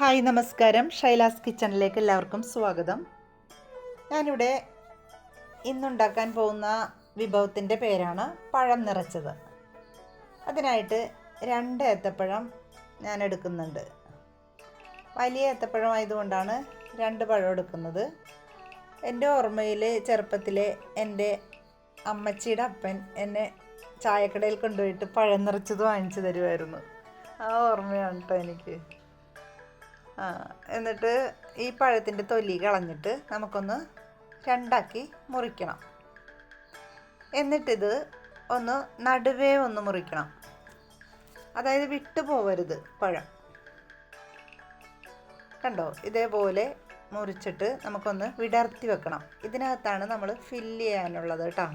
Hi നമസ്കാരം. ഷൈലാസ് കിച്ചണിലേക്ക് എല്ലാവർക്കും സ്വാഗതം. ഞാനിവിടെ ഇന്നുണ്ടാക്കാൻ പോകുന്ന വിഭവത്തിന്റെ പേരാണ് പഴം നിറച്ചത്. അതിനായിട്ട് രണ്ട് ഏത്തപ്പഴം ഞാൻ എടുക്കുന്നുണ്ട്. വലിയ ഏത്തപ്പഴം ആയതുകൊണ്ടാണ് രണ്ട് പഴം എടുക്കുന്നത്. എന്റെ ഓർമ്മയിൽ ചെറുപ്പത്തിലെ എന്റെ അമ്മച്ചിയുടെ അപ്പൻ എന്നെ ചായക്കടയിൽ കൊണ്ടുപോയിട്ട് പഴം നിറച്ചത് വാങ്ങിച്ചു തരുമായിരുന്നു. ആ ഓർമ്മയാണ് കേട്ടോ എനിക്ക്. എന്നിട്ട് ഈ പഴത്തിന്റെ തൊലി കളഞ്ഞിട്ട് നമുക്കൊന്ന് രണ്ടാക്കി മുറിക്കണം. എന്നിട്ടിത് ഒന്ന് നടുവേ ഒന്ന് മുറിക്കണം. അതായത് വിട്ടു പോവരുത് പഴം. കണ്ടോ? ഇതേപോലെ മുറിച്ചിട്ട് നമുക്കൊന്ന് വിടർത്തി വെക്കണം. ഇതിനകത്താണ് നമ്മൾ ഫില്ല് ചെയ്യാനുള്ളത് കേട്ടോ.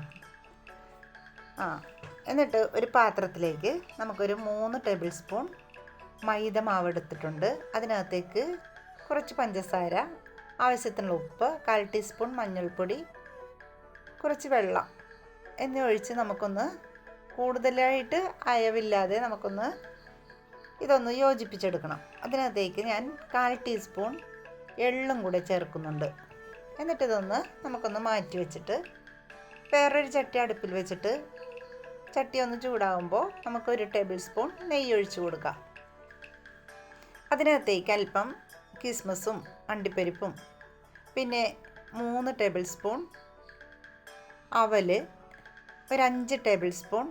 ആ എന്നിട്ട് ഒരു പാത്രത്തിലേക്ക് നമുക്കൊരു മൂന്ന് ടേബിൾ സ്പൂൺ മൈദ മാവ് എടുത്തിട്ടുണ്ട് അതിനകത്തേക്ക് കുറച്ച് പഞ്ചസാര ആവശ്യത്തിനുള്ള ഉപ്പ് കാൽ ടീസ്പൂൺ മഞ്ഞൾപ്പൊടി കുറച്ച് വെള്ളം എന്നിവ ഒഴിച്ച് നമുക്കൊന്ന് കൂടുതലായിട്ട് അയവില്ലാതെ നമുക്കൊന്ന് ഇതൊന്ന് യോജിപ്പിച്ചെടുക്കണം. അതിനകത്തേക്ക് ഞാൻ കാൽ ടീസ്പൂൺ എള്ളും കൂടെ ചേർക്കുന്നുണ്ട്. എന്നിട്ടിതൊന്ന് നമുക്കൊന്ന് മാറ്റി വെച്ചിട്ട് വേറൊരു ചട്ടി അടുപ്പിൽ വെച്ചിട്ട് ചട്ടി ഒന്ന് ചൂടാകുമ്പോൾ നമുക്കൊരു ടേബിൾ സ്പൂൺ നെയ്യ് ഒഴിച്ചു കൊടുക്കാം. അതിനകത്തേക്ക് അല്പം കിസ്മസും അണ്ടിപ്പരിപ്പും. പിന്നെ മൂന്ന് ടേബിൾ സ്പൂൺ അവൽ ഒരഞ്ച് ടേബിൾ സ്പൂൺ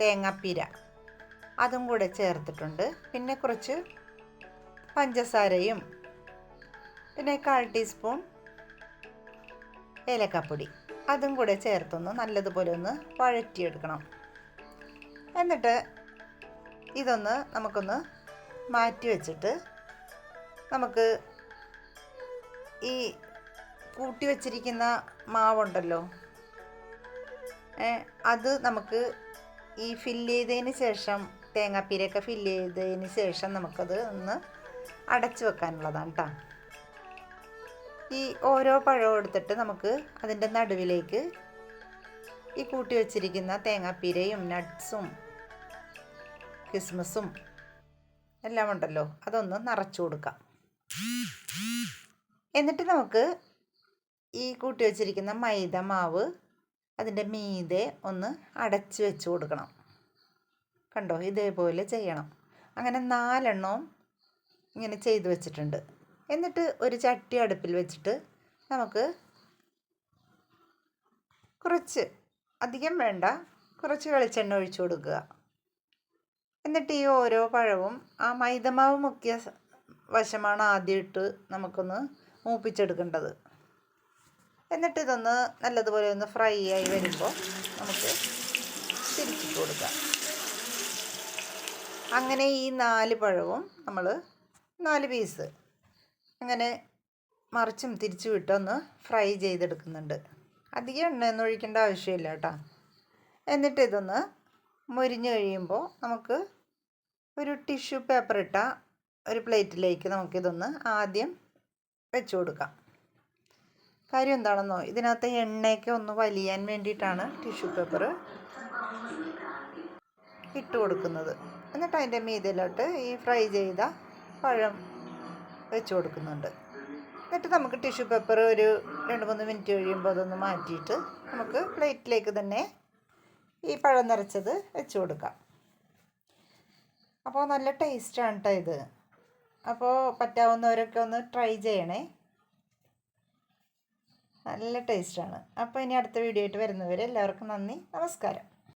തേങ്ങാപ്പീര. അതും കൂടെ ചേർത്തിട്ടുണ്ട്. പിന്നെ കുറച്ച് പഞ്ചസാരയും പിന്നെ കാൽ ടീസ്പൂൺ ഏലക്കാപ്പൊടി. അതും കൂടെ ചേർത്തൊന്ന് നല്ലതുപോലെ ഒന്ന് വഴറ്റിയെടുക്കണം. എന്നിട്ട് ഇതൊന്ന് നമുക്കൊന്ന് മാറ്റി വെച്ചിട്ട് നമുക്ക് ഈ കൂട്ടി വച്ചിരിക്കുന്ന മാവുണ്ടല്ലോ അത് നമുക്ക് ഈ ഫില്ല് ചെയ്തതിന് ശേഷം തേങ്ങാപ്പീരയൊക്കെ ഫില്ല് ചെയ്തതിന് ശേഷം നമുക്കത് ഒന്ന് അടച്ചു വെക്കാനുള്ളതാണ് കേട്ടോ ഈ ഓരോ പഴവും എടുത്തിട്ട് നമുക്ക് അതിന്റെ നടുവിലേക്ക് ഈ കൂട്ടി വച്ചിരിക്കുന്ന തേങ്ങാപ്പീരയും നട്ട്സും കിസ്മസും എല്ലാം ഉണ്ടല്ലോ അതൊന്ന് നിറച്ചു കൊടുക്കാം. എന്നിട്ട് നമുക്ക് ഈ കൂട്ടി വച്ചിരിക്കുന്ന മൈദ മാവ് അതിന്റെ മീതെ ഒന്ന് അടച്ച് വെച്ച് കൊടുക്കണം. കണ്ടോ? ഇതേപോലെ ചെയ്യണം. അങ്ങനെ നാലെണ്ണവും ഇങ്ങനെ ചെയ്ത് വെച്ചിട്ടുണ്ട്. എന്നിട്ട് ഒരു ചട്ടി അടുപ്പിൽ വെച്ചിട്ട് നമുക്ക് കുറച്ച് അധികം വേണ്ട കുറച്ച് വെളിച്ചെണ്ണ ഒഴിച്ചു കൊടുക്കുക. എന്നിട്ട് ഈ ഓരോ പഴവും ആ മൈദമാവ് മുക്കിയ വശമാണ് ആദ്യം നമുക്കൊന്ന് മൂപ്പിച്ചെടുക്കേണ്ടത്. എന്നിട്ട് ഇതൊന്ന് നല്ലതുപോലെ ഒന്ന് ഫ്രൈ ആയി വരുമ്പോൾ നമുക്ക് തിരിച്ചിട്ട് കൊടുക്കാം. അങ്ങനെ ഈ നാല് പഴവും നമ്മൾ നാല് പീസ് അങ്ങനെ മറിച്ചും തിരിച്ചു വിട്ടൊന്ന് ഫ്രൈ ചെയ്തെടുക്കുന്നുണ്ട്. അധികം എണ്ണയൊന്നും ഒഴിക്കേണ്ട ആവശ്യമില്ല കേട്ടോ. എന്നിട്ട് ഇതൊന്ന് മുരിഞ്ഞ് കഴിയുമ്പോൾ നമുക്ക് ഒരു ടിഷ്യൂ പേപ്പർ ഇട്ട ഒരു പ്ലേറ്റിലേക്ക് നമുക്കിതൊന്ന് ആദ്യം വെച്ച് കൊടുക്കാം. കാര്യം എന്താണെന്നോ ഇതിനകത്ത് എണ്ണയൊക്കെ ഒന്ന് വലിയാൻ വേണ്ടിയിട്ടാണ് ടിഷ്യൂ പേപ്പർ ഇട്ട് കൊടുക്കുന്നത്. എന്നിട്ട് അതിന്റെ മീതിലോട്ട് ഈ ഫ്രൈ ചെയ്ത പഴം വെച്ച് കൊടുക്കുന്നുണ്ട്. എന്നിട്ട് നമുക്ക് ടിഷ്യൂ പേപ്പർ ഒരു രണ്ട് മൂന്ന് മിനിറ്റ് കഴിയുമ്പോൾ അതൊന്ന് മാറ്റിയിട്ട് നമുക്ക് പ്ലേറ്റിലേക്ക് തന്നെ ഈ പഴം നിറച്ചത് വെച്ച് കൊടുക്കാം. അപ്പോൾ നല്ല ടേസ്റ്റാണ് കേട്ടോ ഇത്. അപ്പോൾ പറ്റാവുന്നവരൊക്കെ ഒന്ന് ട്രൈ ചെയ്യണേ. നല്ല ടേസ്റ്റാണ്. അപ്പോൾ ഇനി അടുത്ത വീഡിയോ ആയിട്ട് വരുന്നവരെ എല്ലാവർക്കും നന്ദി. നമസ്കാരം.